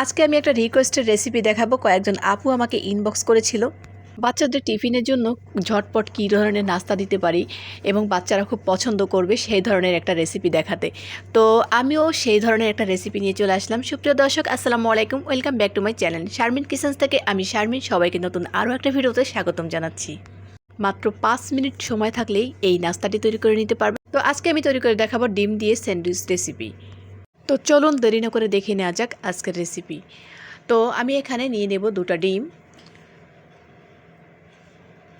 আজকে আমি একটা রিকোয়েস্টের রেসিপি দেখাবো। কয়েকজন আপু আমাকে ইনবক্স করেছিল। বাচ্চাদের টিফিনের জন্য ঝটপট কী ধরনের নাস্তা দিতে পারি এবং বাচ্চারা খুব পছন্দ করবে সেই ধরনের একটা রেসিপি দেখাতে। তো আমিও সেই ধরনের একটা রেসিপি নিয়ে চলে আসলাম। সুপ্রিয় দর্শক, আসসালামু আলাইকুম। Welcome back to my channel Sharmin Kitchens থেকে আমি শারমিন সবাইকে নতুন আরও একটা ভিডিওতে স্বাগতম জানাচ্ছি। মাত্র পাঁচ মিনিট সময় থাকলেই এই নাস্তাটি তৈরি করে নিতে পারবে। তো আজকে আমি তৈরি করে দেখাবো ডিম দিয়ে স্যান্ডউইচ রেসিপি তো চলুন দেরি না করে দেখে নেওয়া যাক আজকের রেসিপি তো আমি এখানে নিয়ে নেব দুটো ডিম।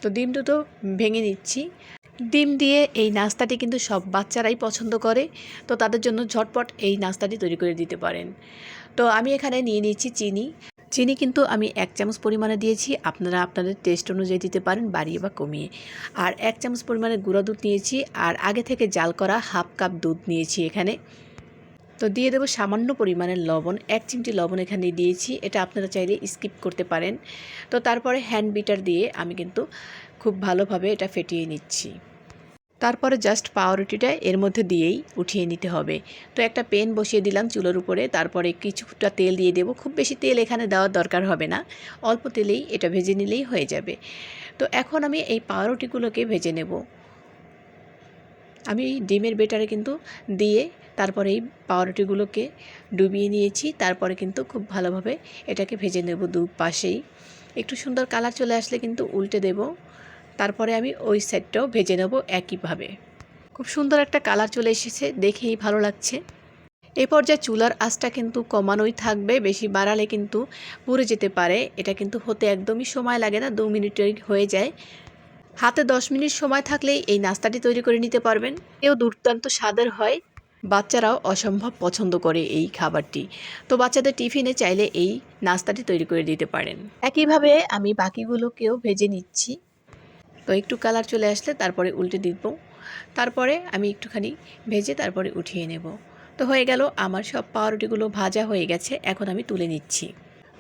তো ডিম দুটো ভেঙে নিচ্ছি। ডিম দিয়ে এই নাস্তাটি কিন্তু সব বাচ্চারাই পছন্দ করে, তো তাদের জন্য ঝটপট এই নাস্তাটি তৈরি করে দিতে পারেন। তো আমি এখানে নিয়ে নিচ্ছি চিনি। চিনি কিন্তু আমি এক চামচ পরিমাণে দিয়েছি, আপনারা আপনাদের টেস্ট অনুযায়ী দিতে পারেন, বাড়িয়ে বা কমিয়ে। আর এক চামচ পরিমাণে গুঁড়া দুধ নিয়েছি, আর আগে থেকে জাল করা হাফ কাপ দুধ নিয়েছি এখানে। তো দিয়ে দেবো সামান্য পরিমাণের লবণ, এক চিমটি লবণ এখানে দিয়েছি, এটা আপনারা চাইলে স্কিপ করতে পারেন। তো তারপরে হ্যান্ড বিটার দিয়ে আমি কিন্তু খুব ভালোভাবে এটা ফেটিয়ে নিচ্ছি। তারপরে জাস্ট পাউরুটিটা এর মধ্যে দিয়েই উঠিয়ে নিতে হবে। তো একটা পেন বসিয়ে দিলাম চুলোর উপরে, তারপরে কিছুটা তেল দিয়ে দেবো। খুব বেশি তেল এখানে দেওয়ার দরকার হবে না, অল্প তেলেই এটা ভেজে নিলেই হয়ে যাবে। তো এখন আমি এই পাউরুটিগুলোকে ভেজে নেব। আমি ডিমের বেটারে কিন্তু দিয়ে তারপরে এই পাউরুটিগুলোকে ডুবিয়ে নিয়েছি, তারপরে কিন্তু খুব ভালোভাবে এটাকে ভেজে নেব দু পাশেই একটু সুন্দর কালার চলে আসলে কিন্তু উল্টে দেব, তারপরে আমি ওই সাইডটাও ভেজে নেব একইভাবে। খুব সুন্দর একটা কালার চলে এসেছে, দেখেই ভালো লাগছে। এ পর্যায়ে চুলার আঁচটা কিন্তু কমানোই থাকবে, বেশি বাড়ালে কিন্তু পুড়ে যেতে পারে। এটা কিন্তু হতে একদমই সময় লাগে না, দু মিনিটের হয়ে যায়। হাতে দশ মিনিট সময় থাকলেই এই নাস্তাটি তৈরি করে নিতে পারবেন। এও দুর্দান্ত স্বাদের হয়, বাচ্চারাও অসম্ভব পছন্দ করে এই খাবারটি। তো বাচ্চাদের টিফিনে চাইলে এই নাস্তাটি তৈরি করে দিতে পারেন। একইভাবে আমি বাকিগুলোকেও ভেজে নিচ্ছি। তো একটু কালার চলে আসলে তারপরে উল্টে দিব। তারপরে আমি একটুখানি ভেজে তারপরে উঠিয়ে নেব। তো হয়ে গেল, আমার সব পাউরুটিগুলো ভাজা হয়ে গেছে, এখন আমি তুলে নিচ্ছি।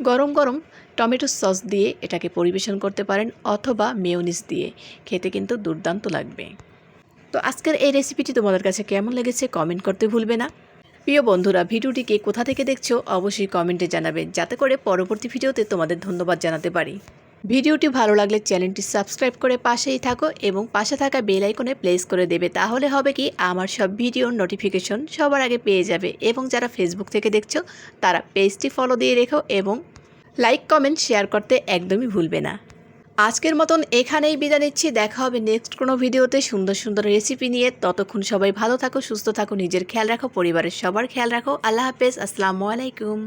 গরম গরম টমেটো সস দিয়ে এটাকে পরিবেশন করতে পারেন অথবা মেয়োনিস দিয়ে। খেতে কিন্তু দুর্দান্ত লাগবে। তো আজকের এই রেসিপিটি তোমাদের কাছে কেমন লেগেছে কমেন্ট করতে ভুলবে না। প্রিয় বন্ধুরা, ভিডিওটিকে কোথা থেকে দেখছ অবশ্যই কমেন্টে জানাবে, যাতে করে পরবর্তী ভিডিওতে তোমাদের ধন্যবাদ জানাতে পারি। ভিডিওটি ভালো লাগলে চ্যানেলটি সাবস্ক্রাইব করে পাশেই থাকো এবং পাশে থাকা বেল আইকনে প্লেস করে দেবে। তাহলে হবে কি, আমার সব ভিডিওর নোটিফিকেশন সবার আগে পেয়ে যাবে এবং যারা ফেসবুক থেকে দেখছ, তারা পেজটি ফলো দিয়ে রেখো এবং লাইক কমেন্ট শেয়ার করতে একদমই ভুলবে না। আজকের মতন এখানেই বিদায় নিচ্ছি। দেখা হবে নেক্সট কোনো ভিডিওতে সুন্দর সুন্দর রেসিপি নিয়ে। ততক্ষণ সবাই ভালো থাকো, সুস্থ থাকো, নিজের খেয়াল রাখো, পরিবারের সবার খেয়াল রাখো। আল্লাহ হাফেজ, আসসালামু আলাইকুম।